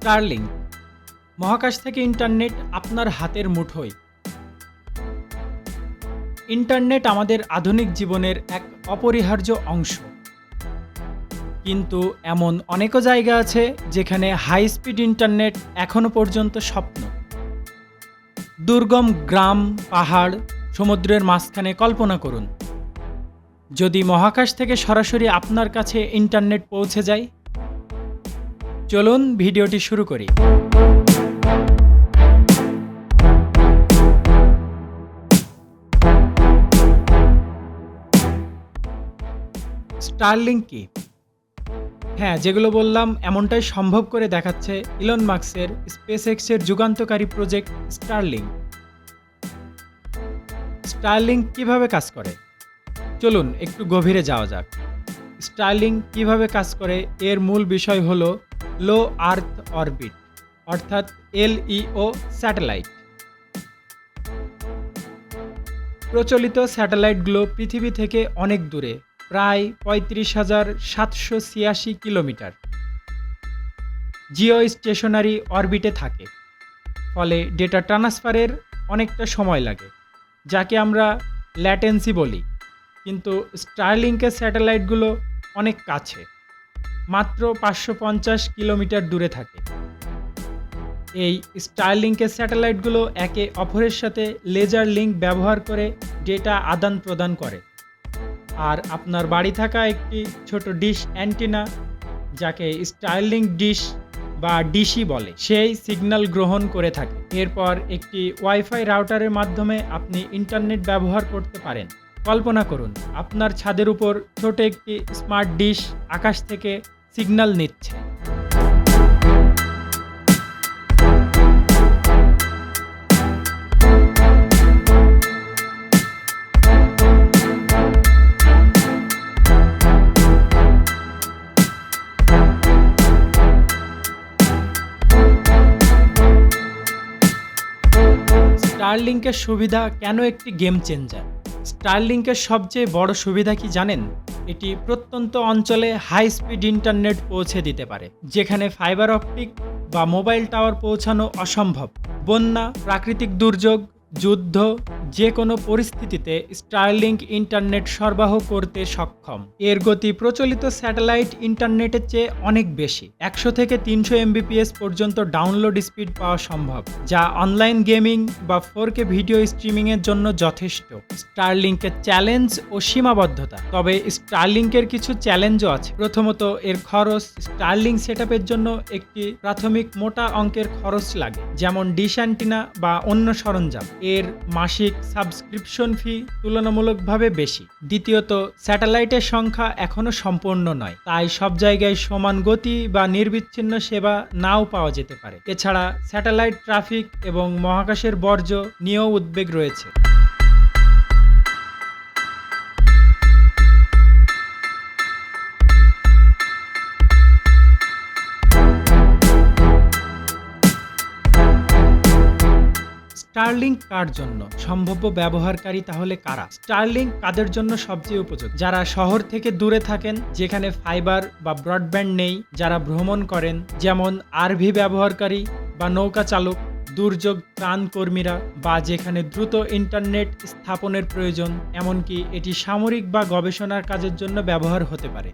Starlink মহাকাশ থেকে internet আপনার হাতের মুঠোয়। ইন্টারনেট আমাদের আধুনিক জীবনের এক অপরিহার্য অংশ। কিন্তু এমন অনেকও জায়গা আছে যেখানে হাই স্পিড ইন্টারনেট এখনও পর্যন্ত স্বপ্ন। দুর্গম গ্রাম, পাহাড়, সমুদ্রের মাঝখানে কল্পনা করুন। যদি মহাকাশ থেকে সরাসরি আপনার কাছে ইন্টারনেট পৌঁছে যায় চলুন ভিডিওটি শুরু করি। স্টারলিংক কি? হ্যাঁ যেগুলো বললাম, এমনটাই সম্ভব করে দেখাচ্ছে ইলন মার্কসের স্পেস এক্সের যুগান্তকারী প্রজেক্ট স্টারলিংক স্টারলিংক কীভাবে কাজ করে? চলুন, একটু গভীরে যাওয়া যাক। স্টারলিং কীভাবে কাজ করে? এর মূল বিষয় হলো লো আর্থ অরবিট অর্থাৎ এলইও স্যাটেলাইট প্রচলিত স্যাটেলাইটগুলো পৃথিবী থেকে অনেক দূরে, প্রায় পঁয়ত্রিশ হাজার সাতশো ছিয়াশি কিলোমিটার। জিও স্টেশনারি অরবিটে থাকে, ফলে ডেটা ট্রান্সফারের অনেকটা সময় লাগে, যাকে আমরা ল্যাটেন্সি বলি। কিন্তু স্টারলিংকের স্যাটেলাইটগুলো অনেক কাছে। মাত্র পাঁচশো পঞ্চাশ কিলোমিটার দূরে থাকে। এই স্টারলিংকের স্যাটেলাইটগুলো একে অপরের সাথে লেজার লিঙ্ক ব্যবহার করে ডেটা আদান প্রদান করে। আর আপনার বাড়ি থাকা একটি ছোট ডিশ অ্যান্টিনা যাকে স্টারলিংক ডিশ বা ডিশি বলে, সেই সিগন্যাল গ্রহণ করে থাকে। এরপর একটি ওয়াইফাই রাউটারের মাধ্যমে আপনি ইন্টারনেট ব্যবহার করতে পারেন। কল্পনা করুন, আপনার ছাদের উপর ছোট একটি স্মার্ট ডিশ আকাশ থেকে সিগন্যাল নিচ্ছে। স্টারলিংকের সুবিধা কেন একটি গেম চেঞ্জার? স্টারলিংকের সবচেয়ে বড় সুবিধা কি জানেন? এটি প্রত্যন্ত অঞ্চলে হাই স্পিড ইন্টারনেট পৌঁছে দিতে পারে, যেখানে ফাইবার অপটিক বা মোবাইল টাওয়ার পৌঁছানো অসম্ভব। বন্যা, প্রাকৃতিক দুর্যোগ, যুদ্ধ যে কোনো পরিস্থিতিতে স্টারলিংক ইন্টারনেট সরবরাহ করতে সক্ষম। এর গতি প্রচলিত স্যাটেলাইট ইন্টারনেটের চেয়ে অনেক বেশি। একশো থেকে তিনশো এমবিপিএস পর্যন্ত ডাউনলোড স্পিড পাওয়া সম্ভব, যা অনলাইন গেমিং বা ফোর কে ভিডিও স্ট্রিমিংয়ের জন্য যথেষ্ট। স্টারলিংকের চ্যালেঞ্জ ও সীমাবদ্ধতা, তবে স্টারলিংকের কিছু চ্যালেঞ্জও আছে। প্রথমত, এর খরচ। স্টারলিংক সেট জন্য একটি প্রাথমিক মোটা অঙ্কের খরচ লাগে, যেমন ডিশ অ্যান্টিনা বা অন্য সরঞ্জাম। এর মাসিক সাবস্ক্রিপশন ফি তুলনামূলকভাবে বেশি। দ্বিতীয়ত, স্যাটেলাইটের সংখ্যা এখনও সম্পূর্ণ নয়, তাই সব জায়গায় সমান গতি বা নির্বিচ্ছিন্ন সেবা নাও পাওয়া যেতে পারে। এছাড়া স্যাটেলাইট ট্রাফিক এবং মহাকাশের বর্জ্য নিয়েও উদ্বেগ রয়েছে। স্টারলিংক কার জন্য সম্ভাব্য ব্যবহারকারী তাহলে কারা? স্টারলিংক কাদের জন্য সবচেয়ে উপযোগী? যারা শহর থেকে দূরে থাকেন, যেখানে ফাইবার বা ব্রডব্যান্ড নেই, যারা ভ্রমণ করেন, যেমন আরভি ব্যবহারকারী বা নৌকা চালক, দুর্যোগ ত্রাণ কর্মীরা, বা যেখানে দ্রুত ইন্টারনেট স্থাপনের প্রয়োজন, এমনকি এটি সামরিক বা গবেষণার কাজের জন্য ব্যবহার হতে পারে।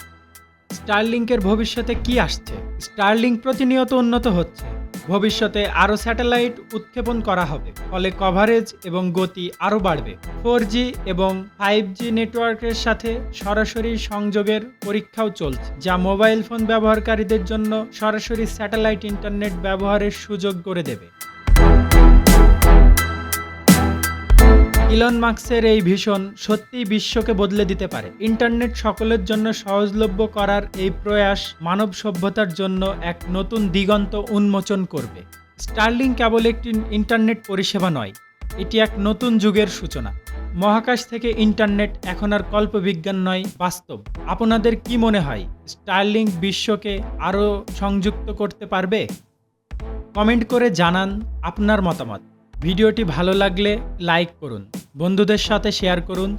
স্টারলিংকের ভবিষ্যতে কি আসছে? স্টারলিংক প্রতিনিয়ত উন্নত হচ্ছে। ভবিষ্যতে আরও স্যাটেলাইট উৎক্ষেপণ করা হবে, ফলে কভারেজ এবং গতি আরও বাড়বে। ফোর এবং ফাইভ নেটওয়ার্কের সাথে সরাসরি সংযোগের পরীক্ষাও চলছে, যা মোবাইল ফোন ব্যবহারকারীদের জন্য সরাসরি স্যাটেলাইট ইন্টারনেট ব্যবহারের সুযোগ করে দেবে। ইলন মার্কসের এই ভীষণ সত্যিই বিশ্বকে বদলে দিতে পারে। ইন্টারনেট সকলের জন্য সহজলভ্য করার এই প্রয়াস মানব সভ্যতার জন্য এক নতুন দিগন্ত উন্মোচন করবে। স্টার্লিং কেবল একটি ইন্টারনেট পরিষেবা নয়, এটি এক নতুন যুগের সূচনা। মহাকাশ থেকে ইন্টারনেট এখন আর কল্পবিজ্ঞান নয়, বাস্তব। আপনাদের কি মনে হয়, স্টার্লিং বিশ্বকে আরও সংযুক্ত করতে পারবে? কমেন্ট করে জানান আপনার মতামত। ভিডিওটি ভালো লাগলে লাইক করুন। বন্ধুদের সাথে শেয়ার করুন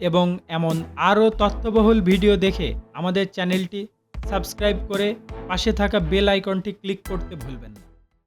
এবং এমন আরও তথ্যবহুল ভিডিও দেখে আমাদের চ্যানেলটি সাবস্ক্রাইব করে পাশে থাকা বেল আইকনটি ক্লিক করতে ভুলবেন না।